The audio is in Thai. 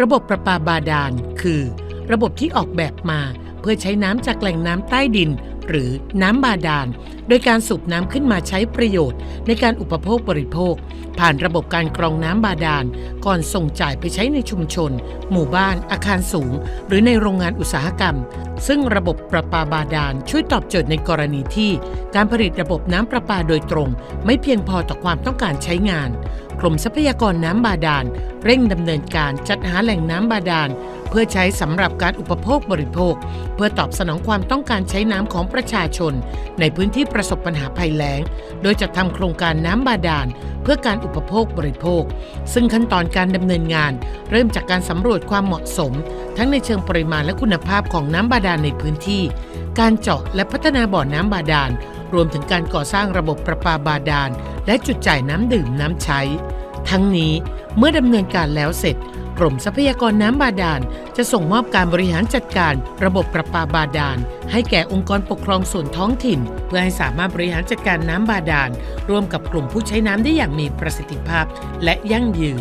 ระบบประปาบาดาล คือ ระบบที่ออกแบบมา เพื่อใช้น้ำจากแหล่งน้ำใต้ดิน หรือน้ำบาดาล โดยการสูบน้ำขึ้นมาใช้ประโยชน์ ในการอุปโภคบริโภค ผ่านระบบการกรองน้ำบาดาล ก่อนส่งจ่ายไปใช้ในชุมชน หมู่บ้าน อาคารสูง หรือในโรงงานอุตสาหกรรม ซึ่งระบบประปาบาดาลช่วยตอบโจทย์ในกรณีที่ การผลิตระบบน้ำประปาโดยตรง ไม่เพียงพอต่อความต้องการใช้งาน กรมทรัพยากรน้ำบาดาล เร่งดำเนินการจัดหาแหล่งน้ำบาดาลเพื่อใช้สำหรับการอุปโภคบริโภค เพื่อตอบสนองความต้องการใช้น้ำของประชาชน ในพื้นที่ประสบปัญหาภัยแล้ง โดยจะทำโครงการน้ำบาดาลเพื่อการอุปโภคบริโภค ซึ่งขั้นตอนการดำเนินงาน เริ่มจากการสำรวจความเหมาะสม ทั้งในเชิงปริมาณและคุณภาพของน้ำบาดาลในพื้นที่ การเจาะและพัฒนาบ่อน้ำบาดาลรวมถึงการก่อสร้างระบบประปาบาดาล และจุดจ่ายน้ำดื่มน้ำใช้ ทั้งนี้ เมื่อดำเนินการแล้วเสร็จ กรมทรัพยากรน้ำบาดาล จะส่งมอบการบริหารจัดการระบบประปาบาดาล ให้แก่องค์กรปกครองส่วนท้องถิ่น เพื่อให้สามารถบริหารจัดการน้ำบาดาล ร่วมกับกลุ่มผู้ใช้น้ำได้อย่างมีประสิทธิภาพและยั่งยืน